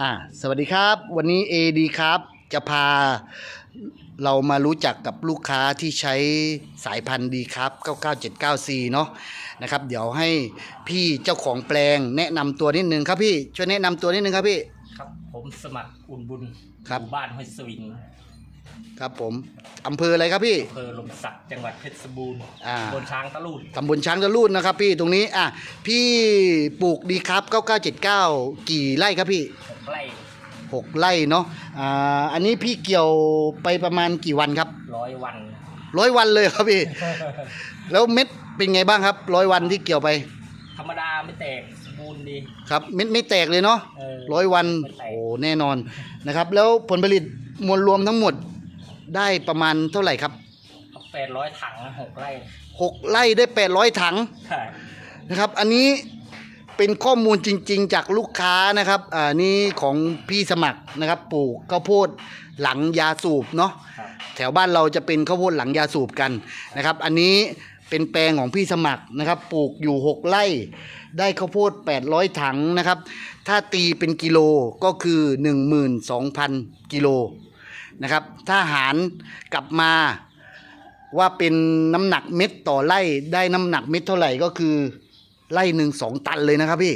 อ่าสวัสดีครับ วันนี้ AD ครับ จะพาเรามารู้จักกับลูกค้าที่ใช้สายพันธุ์ดีครับ 9979C เนาะนะครับ เดี๋ยวให้พี่เจ้าของแปลงแนะนำตัวนิดนึงครับพี่ ช่วยแนะนำตัวนิดนึงครับพี่ ครับ ผมสมัครอุ่นบุญครับหมู่บ้านห้วยสวิง ครับผมอำเภออะไรครับพี่ อำเภอลมศักดิ์จังหวัดเพชรบูรณ์อ่าบนช้างตะลูดตำบลช้างตะลูดนะครับพี่ตรงนี้อะพี่ปลูกดีครับ 9979 กี่ไร่ครับพี่ หกไร่หกไร่เนาะอ่าอันนี้พี่เกี่ยวไปประมาณกี่วันครับร้อยวัน ร้อยวันเลยครับพี่ แล้วเม็ดเป็นไงบ้างครับร้อยวันที่เกี่ยวไปธรรมดาไม่แตกสมบูรณ์ดีครับ เม็ดไม่แตกเลยเนาะเออ ร้อยวันไม่แตก โอ้แน่นอนนะครับ แล้วผลผลิตมวลรวมทั้งหมด ได้ประมาณเท่าไหร่ครับแปดร้อยถังหกไร่หกไร่ได้แปดร้อยถังใช่นะครับ อันนี้เป็นข้อมูลจริง ๆ จากลูกค้านะครับอ่านี่ของพี่สมัครนะครับปลูกข้าวโพดหลังยาสูบเนาะครับแถวบ้านเราจะเป็นข้าวโพดหลังยาสูบกันนะครับ อันนี้เป็นแปลงของพี่สมัครนะครับ ปลูกอยู่ 6 ไร่ ได้ข้าวโพด 800 ถังนะครับ ถ้าตีเป็นกิโลก็คือ 12,000 กิโล นะครับ ถ้าหารกลับมาว่าเป็นน้ำหนักเม็ดต่อไร่ได้น้ำหนักเม็ดเท่าไหร่ก็คือไร่หนึ่งสองตันเลยนะครับพี่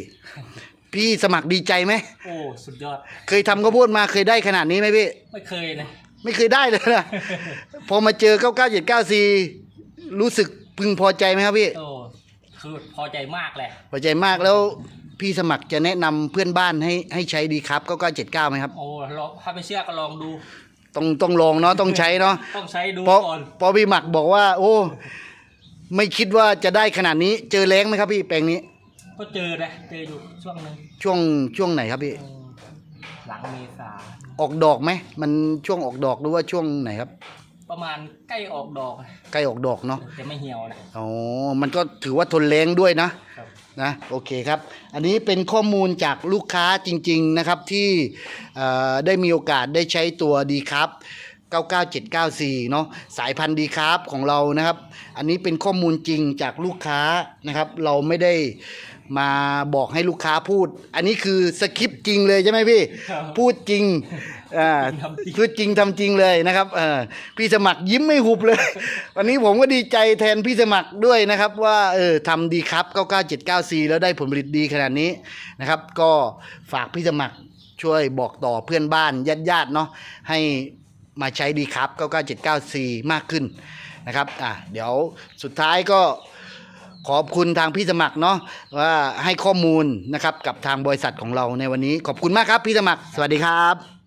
พี่สมัครดีใจไหมโอ้ สุดยอด เคยทำข้าวโพดมาเคยได้ขนาดนี้ไหมพี่ ไม่เคยนะไม่เคยได้เลยนะ พอมาเจอ 9979C รู้สึกพึงพอใจไหมครับพี่ โอ้ คือพอใจมากเลย พอใจมากแล้วพี่สมัครจะแนะนำเพื่อนบ้านให้ให้ใช้ดีครับ 9979ไหมครับ โอ้ลองถ้าไม่เชื่อก็ลองดู ต้องต้องลองเนาะต้องใช้เนาะต้องใช้ดูเพราะก่อนเพราะพี่หมักบอกว่า โอ้ ไม่คิดว่าจะได้ขนาดนี้ เจอแรงไหมครับพี่แปลงนี้ ก็เจอนะเจออยู่ช่วงหนึงช่วงช่วงไหนครับพี่อืมหลังเมษาออกดอกไหมมันช่วงออกดอกหรือว่าช่วงไหนครับ ประมาณใกล้ออกดอกใกล้ออกดอกเนาะจะไม่เหี่ยวนะ อ๋อมันก็ถือว่าทนแรงด้วยนะ ครับ นะโอเคครับ อันนี้เป็นข้อมูลจากลูกค้าจริง ๆ นะครับที่ได้มีโอกาสได้ใช้ตัวดีครับ 99794 เนาะสายพันธุ์ดีครับของเรานะครับ อันนี้เป็นข้อมูลจริงจากลูกค้านะครับ เราไม่ได้มาบอกให้ลูกค้าพูด อันนี้คือสคริปต์จริงเลยใช่ไหมพี่ครับพูดจริงอ่าทำจริงพูดจริงทำจริงเลยนะครับเออพี่สมัครยิ้มไม่หุบเลย วันนี้ผมก็ดีใจแทนพี่สมัครด้วยนะครับ ว่าเออทำดีครับ 9979C แล้วได้ผลผลิตดีขนาดนี้นะครับ ก็ฝากพี่สมัครช่วยบอกต่อเพื่อนบ้านญาติๆเนาะให้ มาใช้ดีครับ 9979C มากขึ้นนะครับอะเดี๋ยวสุดท้ายก็ขอบคุณทางพี่สมัครเนาะว่าให้ข้อมูลนะครับกับทางบริษัทของเราในวันนี้ ขอบคุณมากครับพี่สมัคร สวัสดีครับ